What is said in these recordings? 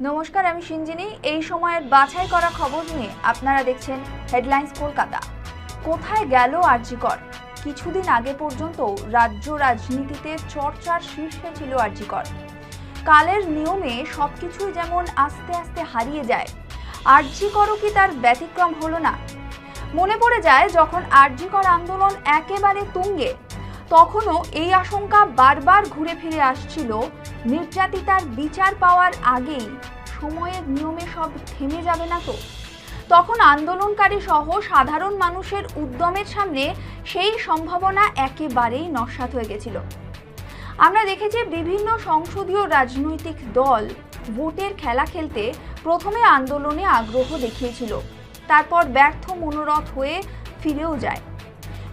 নমস্কার, আমি সিঞ্জিনী। এই সময়ের বাছাই করা খবর নিয়ে আপনারা দেখছেন হেডলাইন্স কলকাতা। কোথায় গেল আরজিকর? কিছুদিন আগে পর্যন্ত রাজ্য রাজনীতিতে চর্চার শীর্ষে ছিল আরজিকর। কালের নিয়মে সবকিছুই যেমন আস্তে আস্তে হারিয়ে যায়, আরজিকরও কি তার ব্যতিক্রম হলো না? মনে পড়ে যায় যখন আরজিকর আন্দোলন একেবারে তুঙ্গে তখনও এই আশঙ্কা বারবার ঘুরে ফিরে আসছিল। নির্যাতিতার বিচার পাওয়ার আগেই সময়ের নিয়মে সব থেমে যাবে না তো। তখন আন্দোলনকারী সহ সাধারণ মানুষের উদ্যমের সামনে সেই সম্ভাবনা একেবারেই নস্যাৎ হয়ে গেছিল। আমরা দেখেছি বিভিন্ন সংসদীয় রাজনৈতিক দল ভোটের খেলা খেলতে প্রথমে আন্দোলনে আগ্রহ দেখিয়েছিল। তারপর ব্যর্থ মনোরথ হয়ে ফিরেও যায়।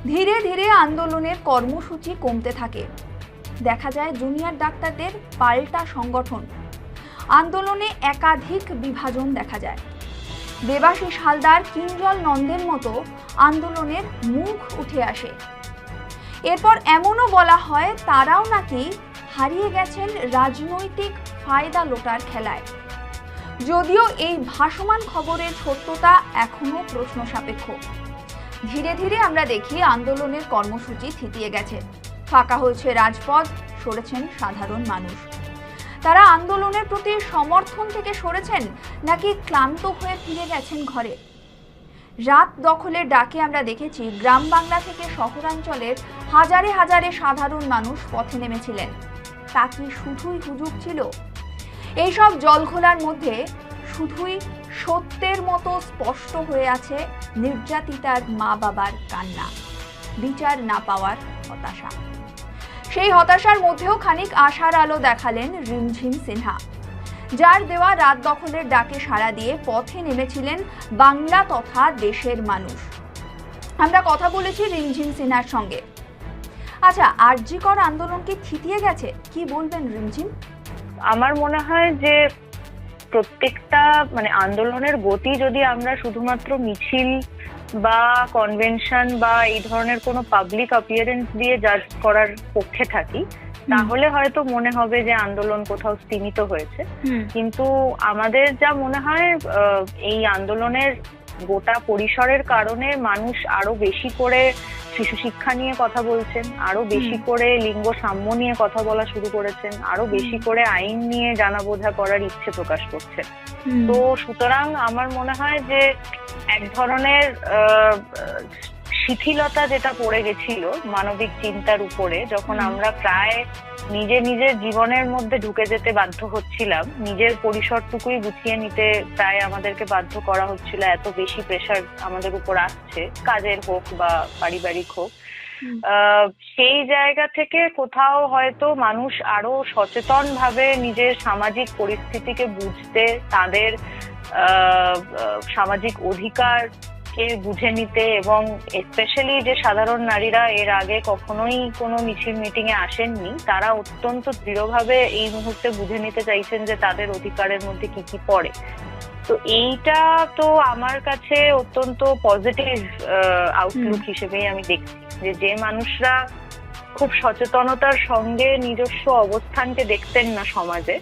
ধীরে ধীরে আন্দোলনের কর্মসূচি কমতে থাকে। দেখা যায় জুনিয়র ডাক্তারদের পাল্টা সংগঠন। আন্দোলনে একাধিক বিভাজন দেখা যায়। দেবাশিস হালদার, কিঞ্জল নন্দের মতো আন্দোলনের মুখ উঠে আসে। এরপর এমনও বলা হয়, তারাও নাকি হারিয়ে গেছেন রাজনৈতিক ফায়দা লোটার খেলায়। যদিও এই ভাসমান খবরের সত্যতা এখনও প্রশ্ন সাপেক্ষ ধীরে ধীরে আমরা দেখি আন্দোলনের কর্মসূচি থিতিয়ে গেছে। ফাঁকা হয়েছে রাজপথ, সরেছেন সাধারণ মানুষ। তারা আন্দোলনের প্রতি সমর্থন থেকে সরেছেন নাকি ক্লান্ত হয়ে ফিরে গেছেন ঘরে? রাত দখলের ডাকে আমরা দেখেছি গ্রাম বাংলা থেকে শহরাঞ্চলের হাজারে হাজারে সাধারণ মানুষ পথে নেমেছিলেন। তা কি শুধুই হুজুগ ছিল? এইসব জলঘোলার মধ্যে শুধুই সত্যের মতো স্পষ্ট হয়ে আছে নির্যাতিতার মা বাবার কান্না। বিচার না পাওয়ার হতাশা। সেই হতাশার মধ্যেও খানিক আশার আলো দেখালেন রিমঝিম সিনহা। যার দেওয়া রাত দখলের ডাকে সাড়া দিয়ে পথে নেমেছিলেন বাংলা তথা দেশের মানুষ। আমরা কথা বলেছি রিমঝিম সিনহার সঙ্গে। আচ্ছা আরজিকর আন্দোলন কি থিতিয়ে গেছে? কি বলবেন রিমঝিম? আমার মনে হয় যে প্রত্যেকটা মানে আন্দোলনের গতি যদি আমরা শুধুমাত্র মিছিল বা কনভেনশন বা এই ধরনের কোনো পাবলিক অপিয়ারেন্স দিয়ে জাজ করার পক্ষে থাকি তাহলে হয়তো মনে হবে যে আন্দোলন কোথাও স্তীমিত হয়েছে। কিন্তু আমাদের যা মনে হয় এই আন্দোলনের গোটা পরিসরের কারণে মানুষ আরও বেশি করে শিশু শিক্ষা নিয়ে কথা বলছেন আরও বেশি করে লিঙ্গ সাম্য নিয়ে কথা বলা শুরু করেছেন আরও বেশি করে আইন নিয়ে জানা বোঝা করার ইচ্ছে প্রকাশ করছে। তো সুতরাং আমার মনে হয় যে এক ধরনের আহ, শিথিলতা যেটা পড়ে গেছিল মানবিক চিন্তার উপরে যখন আমরা প্রায় নিজে নিজের জীবনের মধ্যে ঢুকে যেতে বাধ্য হচ্ছিলাম নিজের পরিসরটুকুই গুছিয়ে নিতে প্রায় আমাদেরকে বাধ্য করা হচ্ছিল এত বেশি প্রেশার আমাদের উপর আসছে কাজের হোক বা পারিবারিক হোক। আহ, সেই জায়গা থেকে কোথাও হয়তো মানুষ আরও সচেতন ভাবে নিজের সামাজিক পরিস্থিতিকে বুঝতে তাদের সামাজিক অধিকার কে বুঝে নিতে এবং স্পেশালি যে সাধারণ নারীরা এর আগে কখনোই কোনো মিছিল মিটিং এ আসেননি তারা অত্যন্ত দৃঢ়ভাবে এই মুহূর্তে বুঝে নিতে চাইছেন যে তাদের অধিকারের মধ্যে কি কি পড়ে। তো এইটা তো আমার কাছে অত্যন্ত পজিটিভ আউটলুক হিসেবেই আমি দেখছি যে যে মানুষরা খুব সচেতনতার সঙ্গে নিজস্ব অবস্থানকে দেখতেন না সমাজে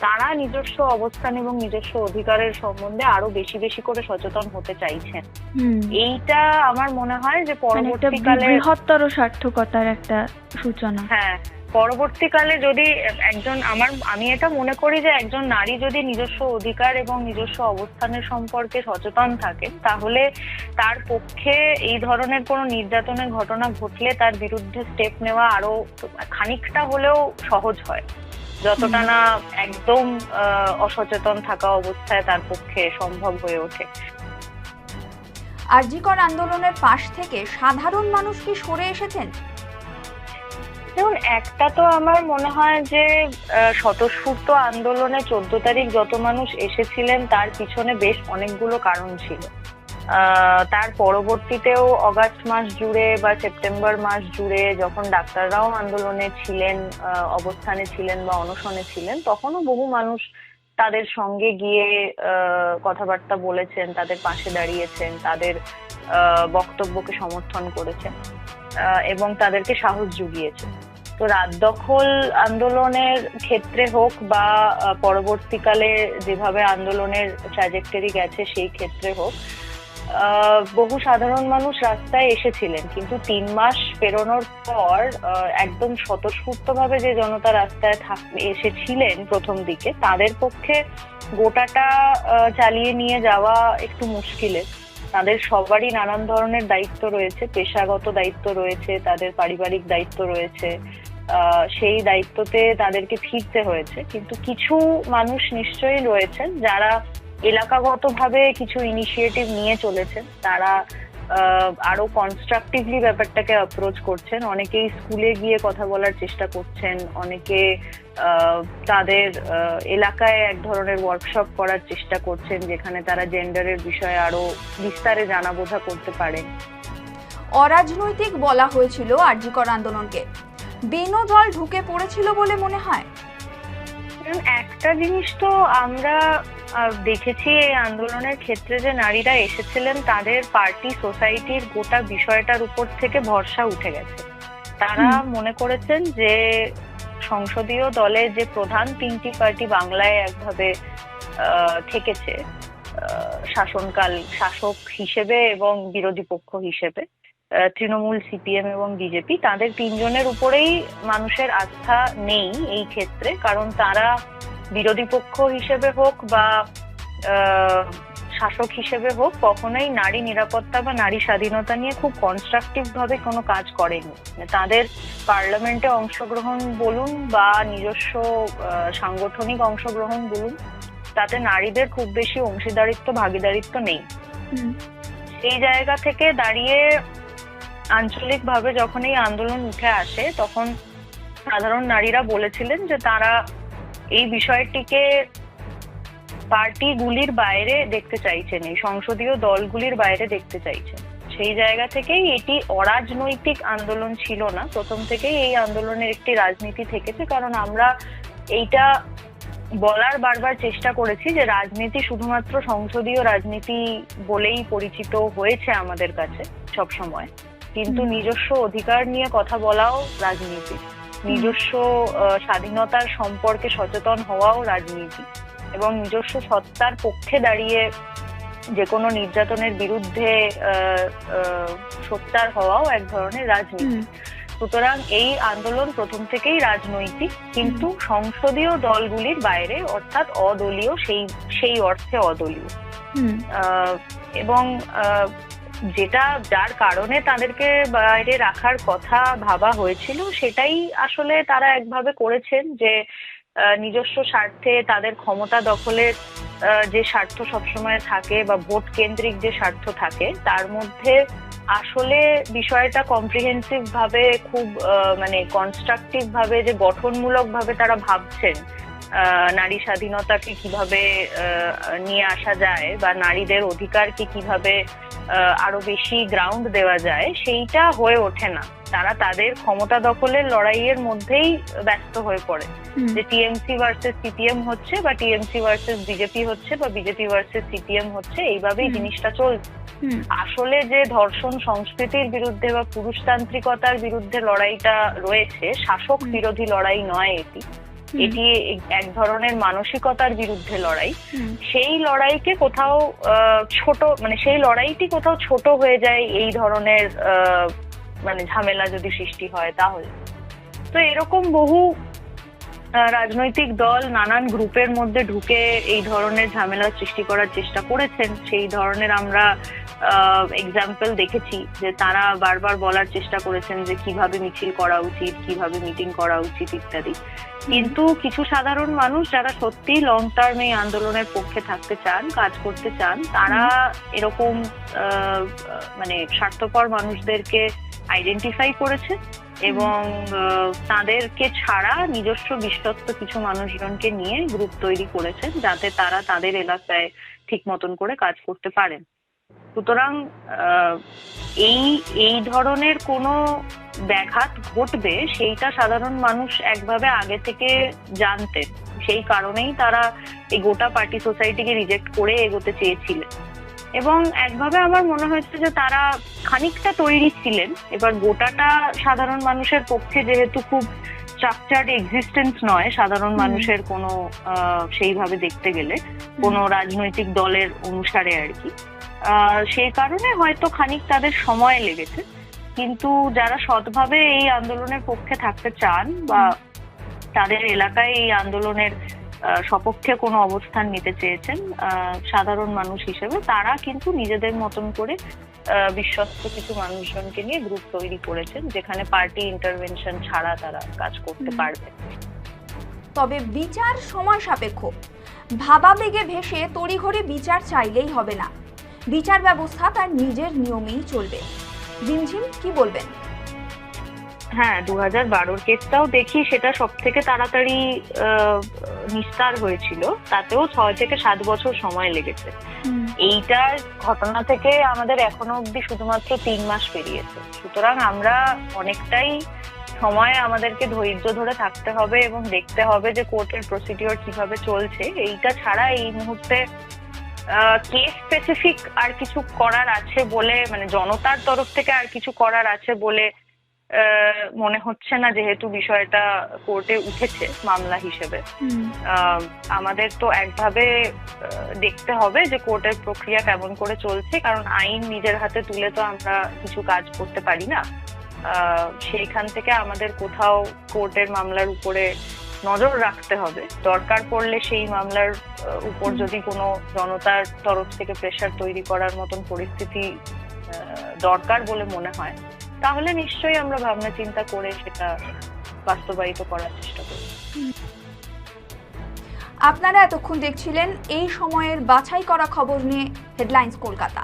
তারা নিজস্ব অবস্থান এবং নিজস্ব অধিকারের সম্বন্ধে আরও বেশি বেশি করে সচেতন হতে চাইছেন। এইটা আমার মনে হয় যে মানে পরবর্তীকালে বৃহত্তর সার্থকতার একটা সূচনা। হ্যাঁ পরবর্তীকালে যদি একজন আমার আমি এটা মনে করি যে একজন নারী যদি নিজস্ব অধিকার এবং নিজস্ব অবস্থানের সম্পর্কে সচেতন থাকে তাহলে তার পক্ষে এই ধরনের কোনো নির্যাতনের ঘটনা ঘটলে তার বিরুদ্ধে স্টেপ নেওয়া আরও খানিকটা হলেও সহজ হয়। যতটা না একদম অসচেতন থাকা অবস্থায় তার পক্ষে সম্ভব হয়ে ওঠে। আরজিকর আন্দোলনের পাশ থেকে সাধারণ মানুষ কি সরে এসেছেন? দেখুন একটা তো আমার মনে হয় যে স্বতঃস্ফূর্ত আন্দোলনে চোদ্দ তারিখ যত মানুষ এসেছিলেন তার পিছনে বেশ অনেকগুলো কারণ ছিল। তার পরবর্তীতেও অগাস্ট মাস জুড়ে বা সেপ্টেম্বর মাস জুড়ে যখন ডাক্তাররাও আন্দোলনে ছিলেন অবস্থানে ছিলেন বা অনশনে ছিলেন, তখনও বহু মানুষ তাদের সঙ্গে গিয়ে কথাবার্তা বলেছেন, তাদের পাশে দাঁড়িয়েছেন, তাদের বক্তব্যকে সমর্থন করেছেন এবং তাদেরকে সাহস জুগিয়েছেন। তো রাত দখল আন্দোলনের ক্ষেত্রে হোক বা পরবর্তীকালে যেভাবে আন্দোলনের ট্র্যাজেক্টরি গেছে সেই ক্ষেত্রে হোক বহু সাধারণ মানুষ রাস্তায় এসেছিলেন, কিন্তু তিন মাস পেরোনোর পর একদম স্বতঃস্ফূর্তভাবে যে জনতা রাস্তায় এসেছিলেন প্রথম দিকে, তাদের পক্ষে গোটাটা চালিয়ে নিয়ে যাওয়া একটু মুশকিলের। তাদের সবারই নানান ধরনের দায়িত্ব রয়েছে, পেশাগত দায়িত্ব রয়েছে, তাদের পারিবারিক দায়িত্ব রয়েছে সেই দায়িত্বতে তাদেরকে ফিরতে হয়েছে, কিন্তু কিছু মানুষ নিশ্চয়ই রয়েছেন যারা এলাকাগতভাবে কিছু ইনিশিয়েটিভ নিয়ে চলেছেন তারা আরও কনস্ট্রাকটিভলি ব্যাপারটাকে অ্যাপ্রোচ করছেন। অনেকেই স্কুলে গিয়ে কথা বলার চেষ্টা করছেন। অনেকে তাদের এলাকায় এক ধরনের ওয়ার্কশপ করার চেষ্টা করছেন যেখানে তারা জেন্ডারের বিষয়ে আরও বিস্তারে জানা বোঝা করতে পারেন অরাজনৈতিক বলা হয়েছিল আরজিকর আন্দোলনকে। বেনো দল ঢুকে পড়েছিল বলে মনে হয়? একটা জিনিস তো আমরা দেখেছি এই আন্দোলনের ক্ষেত্রে যে নারীরা এসেছিলেন তাদের পার্টি সোসাইটির গোটা বিষয়টার উপর থেকে ভরসা উঠে গেছে। তারা মনে করেছেন যে সংসদীয় দলের যে প্রধান তিনটি পার্টি বাংলায় একভাবে থেকেছে শাসনকাল শাসক হিসেবে এবং বিরোধী পক্ষ হিসেবে তৃণমূল সিপিএম এবং বিজেপি তাদের তিনজনের উপরেই মানুষের আস্থা নেই এই ক্ষেত্রে কারণ তারা বিরোধী পক্ষ হিসেবে হোক বা শাসক হিসেবে হোক কখনোই নারী নিরাপত্তা বা নারী স্বাধীনতা নিয়ে খুব কনস্ট্রাকটিভ ভাবে কোনো কাজ করেনি। মানে তাদের পার্লামেন্টে অংশগ্রহণ বলুন বা নিজস্ব সাংগঠনিক অংশগ্রহণ বলুন তাতে নারীদের খুব বেশি অংশীদারিত্ব ভাগিদারিত্ব নেই। সেই জায়গা থেকে দাঁড়িয়ে আঞ্চলিকভাবে যখন এই আন্দোলন উঠে আসে তখন সাধারণ নারীরা বলেছিলেন যে তারা এই বিষয়টিকে পার্টিগুলির বাইরে দেখতে চাইছেন এই সংসদীয় দলগুলির বাইরে দেখতে চাইছেন। সেই জায়গা থেকেই এটি অরাজনৈতিক আন্দোলন ছিল না। প্রথম থেকেই এই আন্দোলনের একটি রাজনীতি থেকেছে কারণ আমরা এইটা বলার বারবার চেষ্টা করেছি যে রাজনীতি শুধুমাত্র সংসদীয় রাজনীতি বলেই পরিচিত হয়েছে আমাদের কাছে সব সময় কিন্তু নিজস্ব অধিকার নিয়ে কথা বলাও রাজনীতি নিজস্ব স্বাধীনতার সম্পর্কে সচেতন হওয়াও রাজনীতি এবং নিজস্ব সত্তার পক্ষে দাঁড়িয়ে যে কোনো নির্যাতনের বিরুদ্ধে সোচ্চার হওয়াও এক ধরনের রাজনীতি। সুতরাং এই আন্দোলন প্রথম থেকেই রাজনৈতিক কিন্তু সংসদীয় দলগুলির বাইরে অর্থাৎ অদলীয় সেই সেই অর্থে অদলীয়। আহ, এবং আহ, যেটা যার কারণে তাদেরকে বাইরে রাখার কথা ভাবা হয়েছিল, সেটাই আসলে তারা একভাবে করেছেন যে নিজস্ব স্বার্থে তাদের ক্ষমতা দখলের যে স্বার্থ সবসময় থাকে বা ভোট কেন্দ্রিক যে স্বার্থ থাকে, তার মধ্যে আসলে বিষয়টা কম্প্রিহেন্সিভ ভাবে খুব মানে কনস্ট্রাকটিভ ভাবে যে গঠনমূলক ভাবে তারা ভাবছেন নারী স্বাধীনতাকে কীভাবে নিয়ে আসা যায় বা নারীদের অধিকারকে কীভাবে আরও বেশি গ্রাউন্ড দেওয়া যায় সেইটা হয়ে ওঠে না। তারা তাদের ক্ষমতা দখলের লড়াইয়ের মধ্যেই ব্যস্ত হয়ে পড়ে। যে টিএমসি ভার্সেস সিপিএম হচ্ছে বা টিএমসি ভার্সেস বিজেপি হচ্ছে বা বিজেপি ভার্সেস সিপিএম হচ্ছে এইভাবেই জিনিসটা চলছে। আসলে যে ধর্ষণ সংস্কৃতির বিরুদ্ধে বা পুরুষতান্ত্রিকতার বিরুদ্ধে লড়াইটা রয়েছে শাসক বিরোধী লড়াই নয় এটি। এটি এক- ধরনের মানসিকতার বিরুদ্ধে লড়াই। সেই লড়াইকে কোথাও ছোট মানে সেই লড়াইটি কোথাও ছোট হয়ে যায় এই ধরনের আহ, মানে ঝামেলা যদি সৃষ্টি হয় তাহলে। তো এরকম বহু রাজনৈতিক দল নানান গ্রুপের মধ্যে ঢুকে এই ধরনের ঝামেলা সৃষ্টি করার চেষ্টা করেছেন। সেই ধরনের আমরা এক্সাম্পল দেখেছি যে তারা বারবার বলার চেষ্টা করেছেন যে কীভাবে মিছিল করা উচিত কীভাবে মিটিং করা উচিত ইত্যাদি। কিন্তু কিছু সাধারণ মানুষ যারা সত্যি লং টার্ম এই আন্দোলনের পক্ষে থাকতে চান কাজ করতে চান তারা এরকম মানে স্বার্থপর মানুষদেরকে আইডেন্টিফাই করেছে এবং তাদেরকে ছাড়া নিজস্ব বিশ্বস্ত কিছু মানুষজনকে নিয়ে গ্রুপ তৈরি করেছেন যাতে তারা তাদের এলাকায় ঠিক মতন করে কাজ করতে পারেন। সুতরাং এই এই ধরনের কোনো ব্যাঘাত ঘটবে, সেইটা সাধারণ মানুষ একভাবে আগে থেকে জানতেন সেই কারণেই তারা এই গোটা পার্টি সোসাইটিকে রিজেক্ট করে এগোতে চেয়েছিলেন। এবং একভাবে আমার মনে হয়েছে যে তারা খানিকটা তৈরি ছিলেন। এবার গোটাটা সাধারণ মানুষের পক্ষে যেহেতু খুব স্ট্রাকচার্ড এক্সিস্টেন্স নয় সাধারণ মানুষের কোনো সেইভাবে দেখতে গেলে কোনো রাজনৈতিক দলের অনুসারে আর কি। আহ, সেই কারণে হয়তো খানিক তাদের সময় লেগেছে কিন্তু যারা সৎভাবে এই আন্দোলনের পক্ষে থাকতে চান বা তাদের এলাকায় এই আন্দোলনের সপক্ষে কোনো অবস্থান নিতে চেয়েছেন সাধারণ মানুষ হিসেবে। তারা কিন্তু নিজেদের মতন করে বিশ্বস্ত কিছু মানুষজনকে নিয়ে গ্রুপ তৈরি করেছেন যেখানে পার্টি ইন্টারভেনশন ছাড়া তারা কাজ করতে পারবে। তবে বিচার সময় সাপেক্ষ। ভাবাবেগে ভেসে তড়িঘড়ি বিচার চাইলেই হবে না। বিচার ব্যবস্থা তার নিজের নিয়মেই চলবে। ঝিমঝিম কি বলবেন? হ্যাঁ দু হাজার বারোর কেসটাও দেখি সেটা সব থেকে তাড়াতাড়ি নিস্তার হয়েছিল। তাতেও ছয় থেকে সাত বছর সময় লেগেছে। এইটার ঘটনা থেকে আমাদের এখনও অবধি শুধুমাত্র তিন মাস পেরিয়েছে। সুতরাং আমরা অনেকটাই সময় আমাদেরকে ধৈর্য ধরে থাকতে হবে এবং দেখতে হবে যে কোর্টের প্রসিডিওর কীভাবে চলছে। এইটা ছাড়া এই মুহূর্তে কেস স্পেসিফিক আর কিছু করার আছে বলে মানে জনতার তরফ থেকে আর কিছু করার আছে বলে মনে হচ্ছে না যেহেতু বিষয়টা কোর্টে উঠেছে মামলা হিসেবে। আহ, আমাদের তো একভাবে দেখতে হবে যে কোর্টের প্রক্রিয়া কেমন করে চলছে কারণ আইন নিজের হাতে তুলে তো আমরা কিছু কাজ করতে পারি না। আহ, সেইখান থেকে আমাদের কোথাও কোর্টের মামলার উপরে নজর রাখতে হবে। দরকার পড়লে সেই মামলার উপর যদি কোনো জনতার তরফ থেকে প্রেশার তৈরি করার মতন পরিস্থিতি দরকার বলে মনে হয়। তাহলে নিশ্চয়ই আমরা ভাবনা চিন্তা করে সেটা বাস্তবায়িত করার চেষ্টা করি আপনারা এতক্ষণ দেখছিলেন এই সময়ের বাছাই করা খবর নিয়ে হেডলাইন্স কলকাতা।